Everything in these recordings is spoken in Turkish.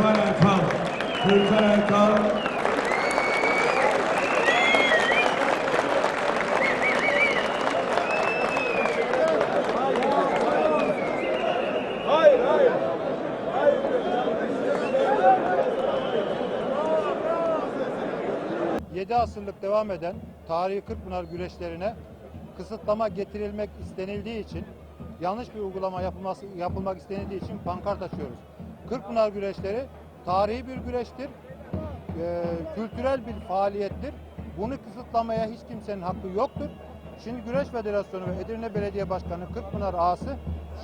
Türkan Erkan. Türkan Erkan. Yedi asırlık devam eden tarihi Kırkpınar güreşlerine kısıtlama getirilmek istenildiği için yanlış bir uygulama yapılması yapılmak istenildiği için pankart açıyoruz. Kırkpınar güreşleri tarihi bir güreştir, eee, kültürel bir faaliyettir. Bunu kısıtlamaya hiç kimsenin hakkı yoktur. Şimdi Güreş Federasyonu ve Edirne Belediye Başkanı Kırkpınar ağası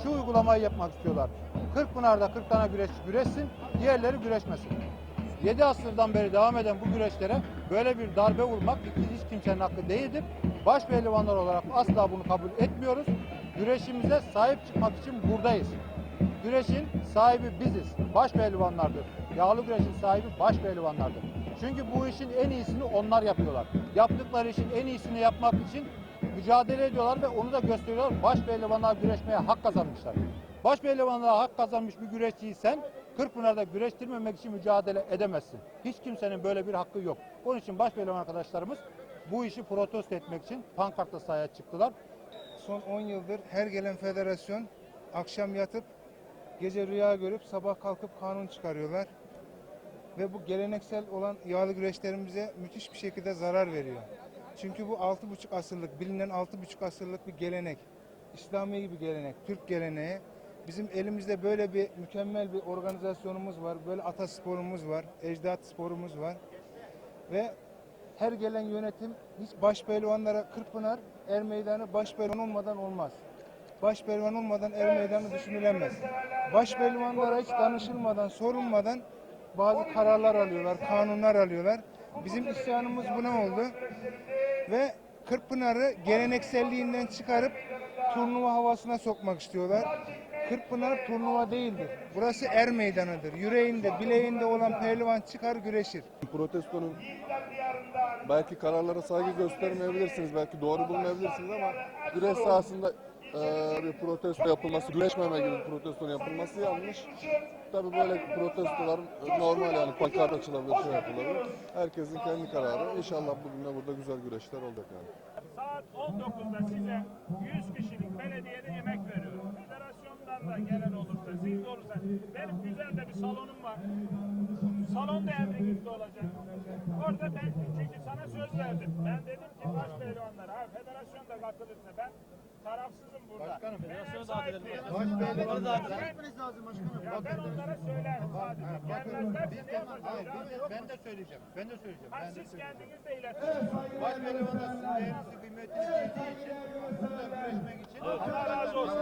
şu uygulamayı yapmak istiyorlar. Kırkpınar'da 40 tane güreşçi güreşsin, diğerleri güreşmesin. 7 asırdan beri devam eden bu güreşlere böyle bir darbe vurmak hiç kimsenin hakkı değildir. Baş pehlivanlar olarak asla bunu kabul etmiyoruz. Güreşimize sahip çıkmak için buradayız. Güreşin sahibi biziz. Baş pehlivanlardır. Yağlı güreşin sahibi baş pehlivanlardır. Çünkü bu işin en iyisini onlar yapıyorlar. Yaptıkları işin en iyisini yapmak için mücadele ediyorlar ve onu da gösteriyorlar. Baş pehlivanlar güreşmeye hak kazanmışlar. Baş pehlivanlığa hak kazanmış bir güreşçiyi sen Kırkpınar'da güreştirmemek için mücadele edemezsin. Hiç kimsenin böyle bir hakkı yok. Onun için baş pehlivan arkadaşlarımız bu işi protesto etmek için pankartla sahaya çıktılar. Son 10 yıldır her gelen federasyon akşam yatıp gece rüya görüp sabah kalkıp kanun çıkarıyorlar. Ve bu geleneksel olan yağlı güreşlerimize müthiş bir şekilde zarar veriyor. Çünkü bu 6,5 asırlık, bilinen 6,5 asırlık bir gelenek. İslami bir gelenek, Türk geleneği. Bizim elimizde böyle bir mükemmel bir organizasyonumuz var. Böyle atasporumuz var, ecdat sporumuz var. Ve her gelen yönetim hiç baş pehlivanlara Kırkpınar er meydanı baş pehlivan olmadan olmaz. Baş pehlivan olmadan er meydanı düşünülemez. Baş pehlivanlara hiç danışılmadan, sorulmadan bazı kararlar alıyorlar, kanunlar alıyorlar. Bizim isyanımız buna oldu. Ve Kırkpınar'ı gelenekselliğinden çıkarıp turnuva havasına sokmak istiyorlar. Kırkpınar turnuva değildir. Burası er meydanıdır. Yüreğinde, bileğinde olan pehlivan çıkar güreşir. protestonun belki kararlara saygı göstermeyebilirsiniz, belki doğru bulmayabilirsiniz ama güreş sahasında eee, bir protesto yapılması, güreşmeme gibi bir protestonun yapılması yanlış. Tabii böyle protestolar normal yani pankart açılabilir, şey yapılabilir. Herkesin kendi kararı. İnşallah bugün de burada güzel güreşler olacak yani. Saat 19'da size 100 kişilik belediyede yemek veriyorum. Federasyondan da gelen olursa, siz olursa. Benim güzel de bir salonum var. Salon da emrinizde olacak. Orada ben çünkü sana söz verdim. Ben dedim ki baş pehlivanlar, ha federasyon da katılırsa ben tarafsızım burada. Başkanım federasyonu da edelim. Baş pehlivanı da etmeniz lazım başkanım. Ya ben onlara söylerim yapacağız? Ben de söyleyeceğim. Ben de söyleyeceğim. Siz kendiniz güreşmek için Allah razı olsun.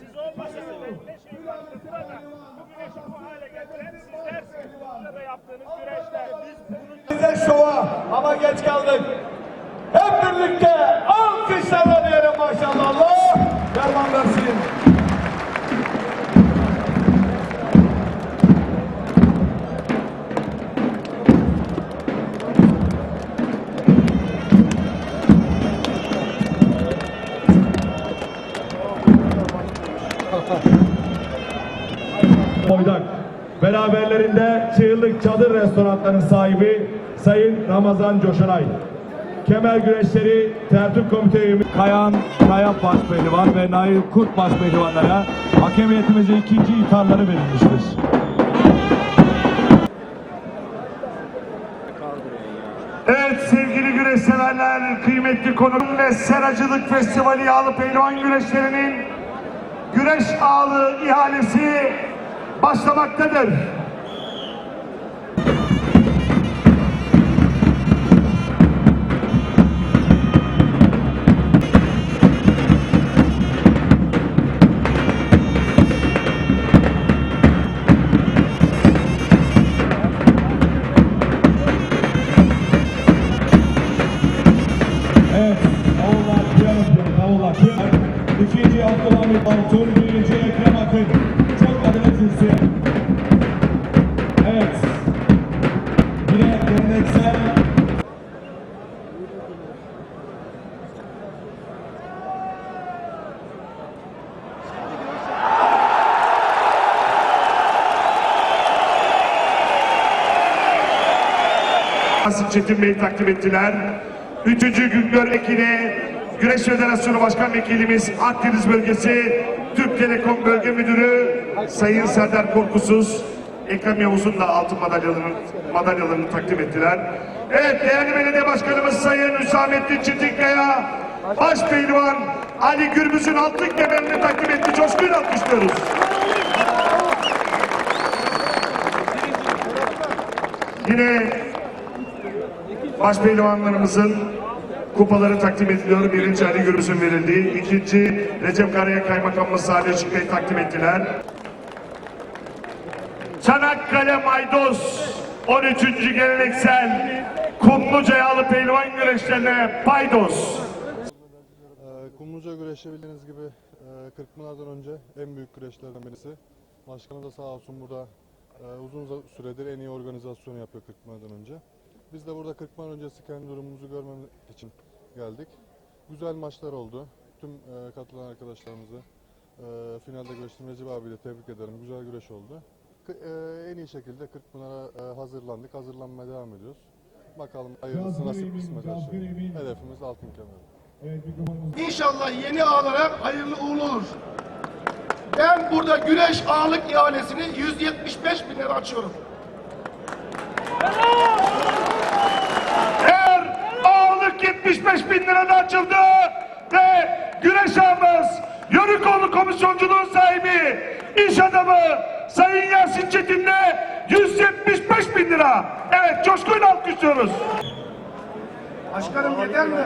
Siz olmasanız ben ne şey vardı burada. Bu bu hale getiren sizlersiniz. Burada yaptığınız güreşler. Biz bunun Bize şova ama geç kaldık. Hep birlikte Oydak. Beraberlerinde Çığlık Çadır Restoranları'nın sahibi Sayın Ramazan Coşanay. Kemer güreşleri tertip komite üyemiz Kayan Kaya Başpehlivan ve Nail Kurt Başpehlivanlara hakemiyetimize ikinci ithamları verilmiştir. Evet sevgili güreş severler, kıymetli konum ve Seracılık Festivali Yağlı Pehlivan Güreşleri'nin güreş ağlı ihalesi başlamaktadır. Evet, Oğullar Piyanosu, Oğullar Piyanosu. İkinci Abdülhamit Altun, Yasin Çetin Bey takdim ettiler. Üçüncü Güngör Ekine Güreş Federasyonu Başkan Vekilimiz Akdeniz Bölgesi Türk Telekom Bölge Müdürü Sayın Serdar Korkusuz Ekrem Yavuz'un da altın madalyalarını, madalyalarını takdim ettiler. Evet değerli belediye başkanımız Sayın Hüsamettin Çetinkaya Baş Pehlivan Ali Gürbüz'ün altın kemerini takdim etti. Coşkuyla alkışlıyoruz. Yine başpehlivanlarımızın kupaları takdim ediliyor. Birinci Ali Gürbüz'ün verildiği. ikinci Recep Karaya Kaymakamımız Salih Işık Bey takdim ettiler. Çanakkale Maydos 13. geleneksel Kumluca Yağlı Pehlivan güreşlerine paydos. Ee, Kumluca güreşi bildiğiniz gibi e, Kırkpınar'dan önce en büyük güreşlerden birisi. Başkanı da sağ olsun burada e, uzun süredir en iyi organizasyonu yapıyor Kırkpınar'dan önce. Biz de burada Kırkpınar öncesi kendi durumumuzu görmemiz için geldik. Güzel maçlar oldu. Tüm e, katılan arkadaşlarımızı e, finalde görüştüğüm Recep abiyi de tebrik ederim. Güzel güreş oldu. K- e, en iyi şekilde Kırkpınar'a e, hazırlandık. Hazırlanmaya devam ediyoruz. Bakalım hayırlısı nasip kısmet her şey. Hedefimiz altın kemer. İnşallah yeni ağlara hayırlı uğurlu olur. Ben burada güreş ağırlık ihalesini 175 bin lira açıyorum. Eğer ağırlık 75 bin lirada açıldı ve güreş ağımız Yörükoğlu komisyonculuğun sahibi iş adamı Sayın Yasin Çetin'le 175 bin lira. Evet coşkuyla alkışlıyoruz. Başkanım yeter mi?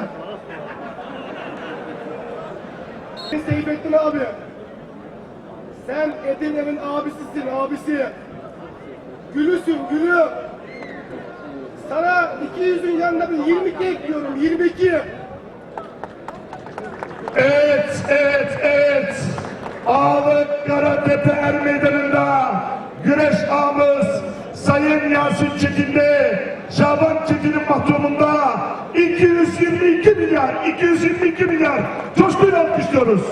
Seyfettin abi. Sen Edirne'nin abisisin abisi. Gülüsün gülü. Sana 200'ün yanında bir 22 ekliyorum 22. Evet, evet, evet. Ağlık Karatepe Er Meydanı'nda güreş ağımız Sayın Yasin Çetin'de Şaban Çetin'in mahtumunda 222 milyar, 222 milyar coşkuyla alkışlıyoruz.